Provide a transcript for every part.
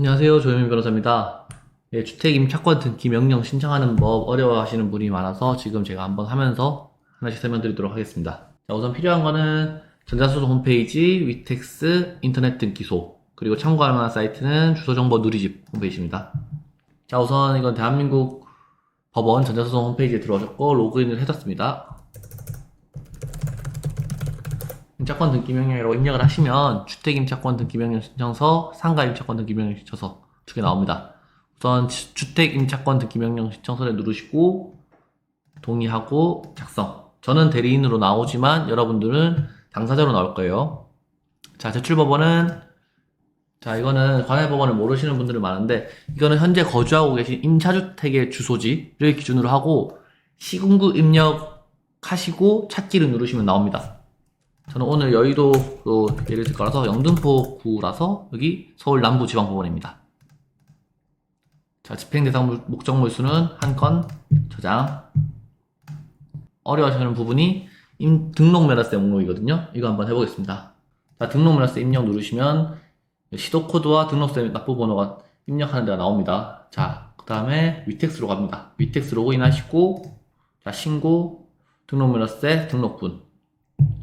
안녕하세요. 조현민 변호사입니다. 예, 주택 임차권 등기 명령 신청하는 법 어려워하시는 분이 많아서 지금 제가 한번 하면서 하나씩 설명드리도록 하겠습니다. 자, 우선 필요한 거는 전자소송 홈페이지, 위텍스, 인터넷 등기소, 그리고 참고할 만한 사이트는 주소정보 누리집 홈페이지입니다. 자, 우선 이건 대한민국 법원 전자소송 홈페이지에 들어오셨고 로그인을 해뒀습니다. 임차권 등기 명령이라고 입력을 하시면 주택 임차권 등기 명령 신청서, 상가 임차권 등기 명령 신청서 두 개 나옵니다. 우선 주- 주택 임차권 등기 명령 신청서를 누르시고 동의하고 작성. 저는 대리인으로 나오지만 여러분들은 당사자로 나올 거예요. 자, 제출법원은 자, 이거는 관할 법원을 모르시는 분들이 많은데 이거는 현재 거주하고 계신 임차주택의 주소지를 기준으로 하고 시군구 입력하시고 찾기를 누르시면 나옵니다. 저는 오늘 여의도 그 예를 들 거라서 영등포구라서 여기 서울 남부지방법원입니다. 자, 집행 대상 물- 목적물 수는 한 건 저장. 어려워하시는 부분이 임- 등록면허세 목록이거든요. 이거 한번 해보겠습니다. 자, 등록면허세 입력 누르시면 시도 코드와 등록세 납부 번호가 입력하는 데가 나옵니다. 자, 그 다음에 위텍스로 갑니다. 위텍스 로그인 하시고, 자, 신고, 등록면허세, 등록분.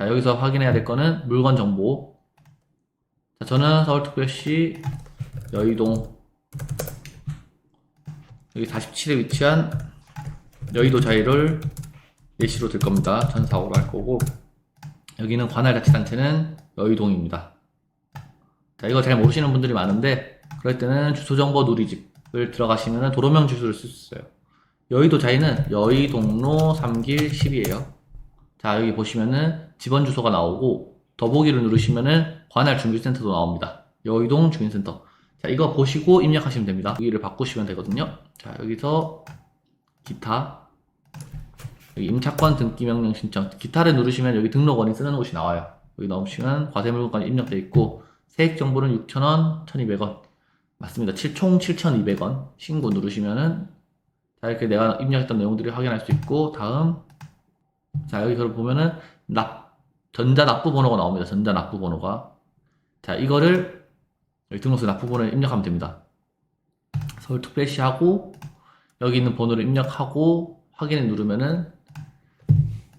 자, 여기서 확인해야 될 거는 물건 정보. 자, 저는 서울특별시 여의동 여기 47에 위치한 여의도 자리를 예시로 들 겁니다. 전사고로 할 거고 여기는 관할자치단체는 여의동입니다. 자, 이거 잘 모르시는 분들이 많은데 그럴 때는 주소정보 누리집을 들어가시면 도로명 주소를 쓸 수 있어요. 여의도 자리는 여의동로 3길 10이에요. 자, 여기 보시면은 집원 주소가 나오고 더보기를 누르시면은 관할 주민센터도 나옵니다. 여의동 주민센터. 자, 이거 보시고 입력하시면 됩니다. 여기를 바꾸시면 되거든요. 자, 여기서 기타 여기 임차권 등기 명령 신청 기타를 누르시면 여기 등록원인 쓰는 곳이 나와요. 여기 넣으시면 과세물건까지 입력되어 있고 세액 정보는 6,000원, 1,200원 맞습니다. 칠- 총 7,200원 신고 누르시면은 자 이렇게 내가 입력했던 내용들을 확인할 수 있고 다음 자, 여기서 보면은 납, 전자 납부 번호가 나옵니다. 전자 납부 번호가. 자, 이거를 여기 등록세 납부 번호에 입력하면 됩니다. 서울특별시 하고 여기 있는 번호를 입력하고 확인을 누르면은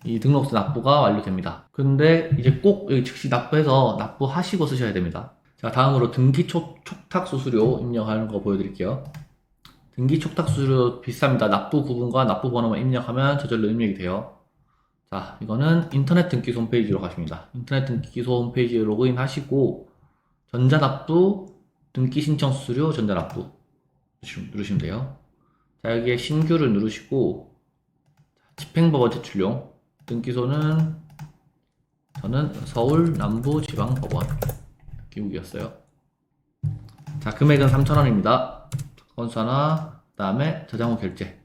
이 등록세 납부가 완료됩니다. 근데 이제 꼭 여기 즉시 납부해서 납부하시고 쓰셔야 됩니다. 자, 다음으로 등기 촉, 탁 수수료 입력하는 거 보여드릴게요. 등기 촉탁 수수료 비쌉니다. 납부 부분과 납부 번호만 입력하면 저절로 입력이 돼요. 자, 이거는 인터넷 등기소 홈페이지로 가십니다. 인터넷 등기소 홈페이지에 로그인 하시고, 전자납부, 등기 신청 수수료, 전자납부 누르시면, 돼요. 자, 여기에 신규를 누르시고, 집행법원 제출용, 등기소는 저는 서울 남부지방법원 기욱이었어요. 자, 금액은 3,000원입니다. 건수 하나, 그 다음에 저장 후 결제.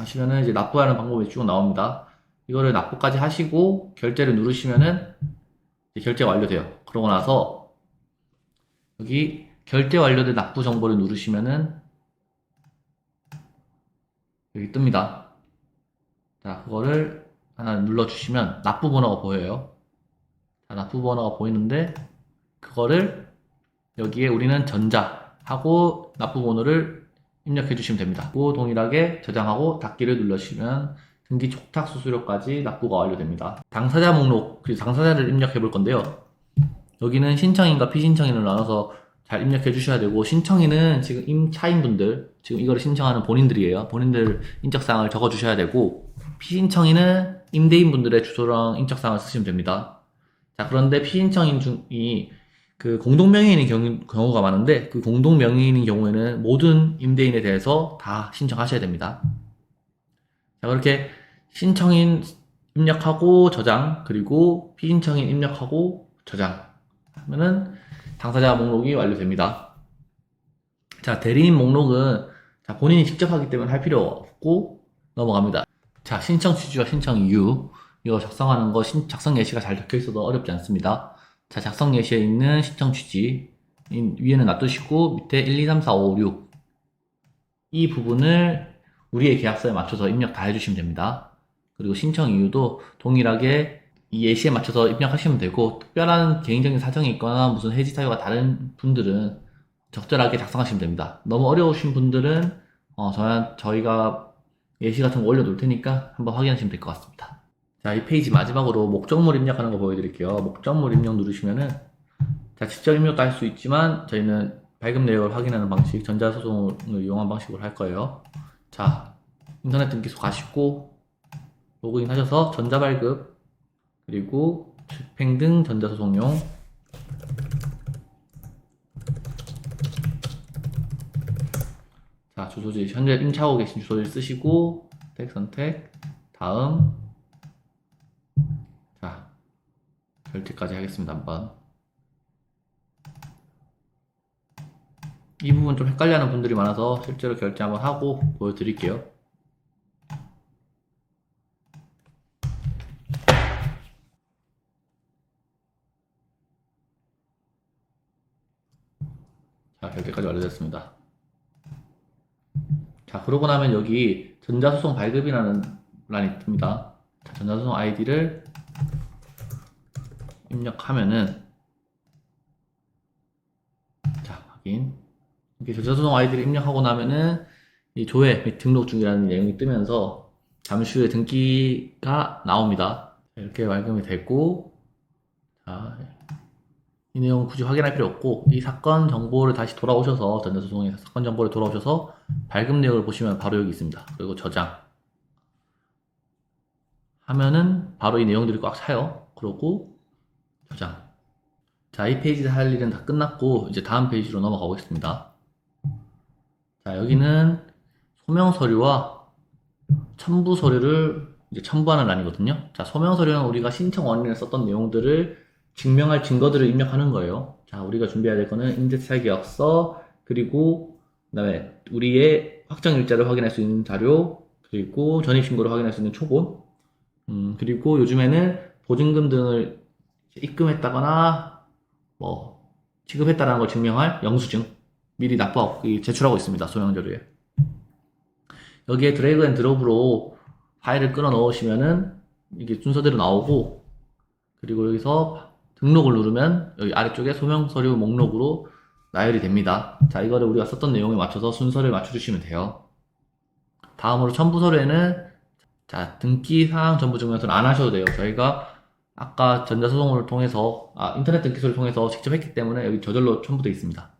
하시면은 이제 납부하는 방법이 쭉 나옵니다. 이거를 납부까지 하시고 결제를 누르시면은 이제 결제 완료돼요. 그러고 나서 여기 결제 완료된 납부 정보를 누르시면은 여기 뜹니다. 자, 그거를 하나 눌러주시면 납부 번호가 보여요. 자, 납부 번호가 보이는데 그거를 여기에 우리는 전자 하고 납부 번호를 입력해 주시면 됩니다. 그 동일하게 저장하고 닫기를 눌러주시면 등기 촉탁 수수료까지 납부가 완료됩니다. 당사자 목록, 그리고 당사자를 입력해 볼 건데요. 여기는 신청인과 피신청인을 나눠서 잘 입력해 주셔야 되고 신청인은 지금 임차인분들 지금 이거를 신청하는 본인들이에요. 본인들 인적사항을 적어 주셔야 되고 피신청인은 임대인분들의 주소랑 인적사항을 쓰시면 됩니다. 자 그런데 피신청인 중이 그 공동 명의인인 경우, 경우가 많은데 그 공동 명의인인 경우에는 모든 임대인에 대해서 다 신청하셔야 됩니다. 자 그렇게 신청인 입력하고 저장 그리고 피신청인 입력하고 저장 하면은 당사자 목록이 완료됩니다. 자 대리인 목록은 자, 본인이 직접 하기 때문에 할 필요 없고 넘어갑니다. 자 신청 취지와 신청 이유 이거 작성하는 거 신- 작성 예시가 잘 적혀 있어도 어렵지 않습니다. 자, 작성 예시에 있는 신청 취지. 이 위에는 놔두시고, 밑에 1, 2, 3, 4, 5, 6. 이 부분을 우리의 계약서에 맞춰서 입력 다 해주시면 됩니다. 그리고 신청 이유도 동일하게 이 예시에 맞춰서 입력하시면 되고 특별한 개인적인 사정이 있거나 무슨 해지 사유가 다른 분들은 적절하게 작성하시면 됩니다. 너무 어려우신 분들은 어, 저희, 저희가 예시 같은 거 올려놓을 테니까 한번 확인하시면 될 것 같습니다. 자, 이 페이지 마지막으로 목적물 입력하는 거 보여드릴게요. 목적물 입력 누르시면은 자, 직접 입력도 할 수 있지만 저희는 발급 내역을 확인하는 방식, 전자소송을 이용한 방식으로 할 거예요. 자, 인터넷 등기소 가시고 로그인 하셔서 전자발급 그리고 집행 등 전자소송용 자 주소지 현재 임차하고 계신 주소지를 쓰시고 택 선택 다음 자 결제까지 하겠습니다 한번 이 부분 좀 헷갈려하는 분들이 많아서 실제로 결제 한번 하고 보여드릴게요 자, 결제까지 완료됐습니다. 자, 그러고 나면 여기 전자소송 발급이라는 란이 뜹니다. 자, 전자소송 아이디를 입력하면은 자, 확인. 이렇게 전자소송 아이디를 입력하고 나면은 이 조회 및 등록 중이라는 내용이 뜨면서 잠시 후에 등기가 나옵니다. 자, 이렇게 발급이 됐고 자, 이 내용은 굳이 확인할 필요 없고 이 사건 정보를 다시 돌아오셔서 전자소송의 사건 정보를 돌아오셔서 발급 내역을 보시면 바로 여기 있습니다. 그리고 저장 하면은 바로 이 내용들이 꽉 차요. 그러고 저장. 자, 이 페이지에서 할 일은 다 끝났고 이제 다음 페이지로 넘어가 보겠습니다. 자, 여기는 소명 서류와 첨부 서류를 이제 첨부하는 란이거든요. 자, 소명 서류는 우리가 신청 원인에 썼던 내용들을 증명할 증거들을 입력하는 거예요. 자, 우리가 준비해야 될 거는 임대차 계약서, 그리고 그다음에 우리의 확정 일자를 확인할 수 있는 자료, 그리고 전입 신고를 확인할 수 있는 초본, 음, 그리고 요즘에는 보증금 등을 입금했다거나 뭐 지급했다라는 걸 증명할 영수증 미리 납부하고 제출하고 있습니다. 자료에. 여기에 드래그 앤 드롭으로 파일을 끌어 넣으시면은 이게 순서대로 나오고 그리고 여기서 등록을 누르면 여기 아래쪽에 소명 서류 목록으로 나열이 됩니다. 자, 이거를 우리가 썼던 내용에 맞춰서 순서를 맞춰주시면 돼요. 다음으로 첨부 서류에는 자, 등기 사항 전부 증명서는 안 하셔도 돼요. 저희가 아까 전자소송을 통해서, 아, 인터넷 등기소를 통해서 직접 했기 때문에 여기 저절로 첨부되어 있습니다.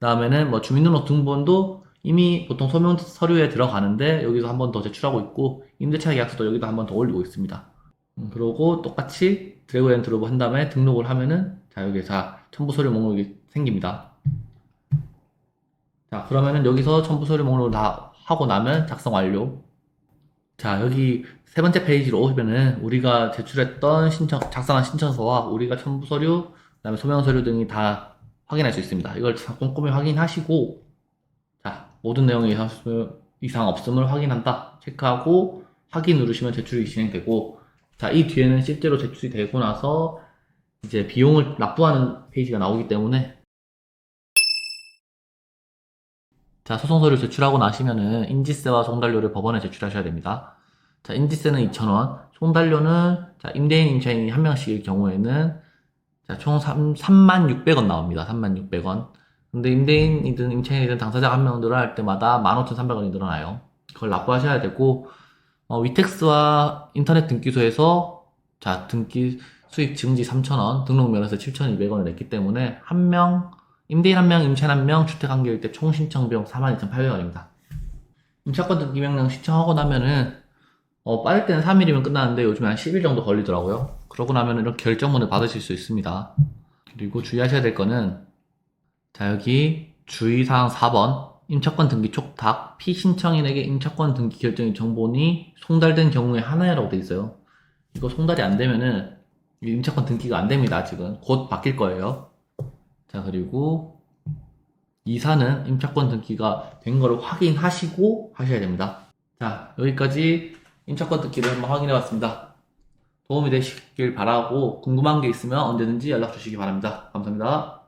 그 다음에는 뭐 주민등록 등본도 이미 보통 소명 서류에 들어가는데 여기서 한 번 더 제출하고 있고 임대차 계약서도 여기도 한번 더 올리고 있습니다. 음, 그러고 똑같이 드래그 앤 드롭 한 다음에 등록을 하면은 자 여기 자 첨부 서류 목록이 생깁니다. 자 그러면은 여기서 첨부 서류 목록을 다 하고 나면 작성 완료. 자 여기 세 번째 페이지로 오시면은 우리가 제출했던 신청 작성한 신청서와 우리가 첨부 서류 그다음에 소명 서류 등이 다 확인할 수 있습니다. 이걸 다 꼼꼼히 확인하시고 자 모든 내용이 이상 없음을 확인한다 체크하고 확인 누르시면 제출이 진행되고 자, 이 뒤에는 실제로 제출이 되고 나서 이제 비용을 납부하는 페이지가 나오기 때문에 자, 소송서류 제출하고 나시면은 인지세와 송달료를 법원에 제출하셔야 됩니다. 자, 인지세는 2,000원, 송달료는 자, 임대인, 임차인이 한 명씩일 경우에는 자, 총 3, 3,600원 나옵니다. 3,600원. 근데 임대인이든 임차인이든 당사자 한 명 늘어날 때마다 15,300원이 늘어나요. 그걸 납부하셔야 되고 어, 위텍스와 인터넷 등기소에서 자 등기 수익 증지 3,000원, 등록면에서 7,200원을 냈기 때문에 한 명, 임대인 한 명, 임차인 한 명, 주택 한 개일 때 총 신청 비용 42,800원입니다. 임차권 등기 명령 신청하고 나면은 어, 빠를 때는 3일이면 끝나는데 요즘에 한 10일 정도 걸리더라고요. 그러고 나면 이렇게 결정문을 받으실 수 있습니다. 그리고 주의하셔야 될 거는 자 여기 주의사항 4번 임차권 등기 촉탁 피신청인에게 임차권 등기 결정의 정본이 송달된 경우에 하나야라고 돼 있어요. 이거 송달이 안 되면은 이 임차권 등기가 안 됩니다. 아직은 곧 바뀔 거예요. 자 그리고 이사는 임차권 등기가 된 거를 확인하시고 하셔야 됩니다. 자 여기까지 임차권 등기를 한번 확인해 봤습니다. 도움이 되시길 바라고 궁금한 게 있으면 언제든지 연락 주시기 바랍니다. 감사합니다.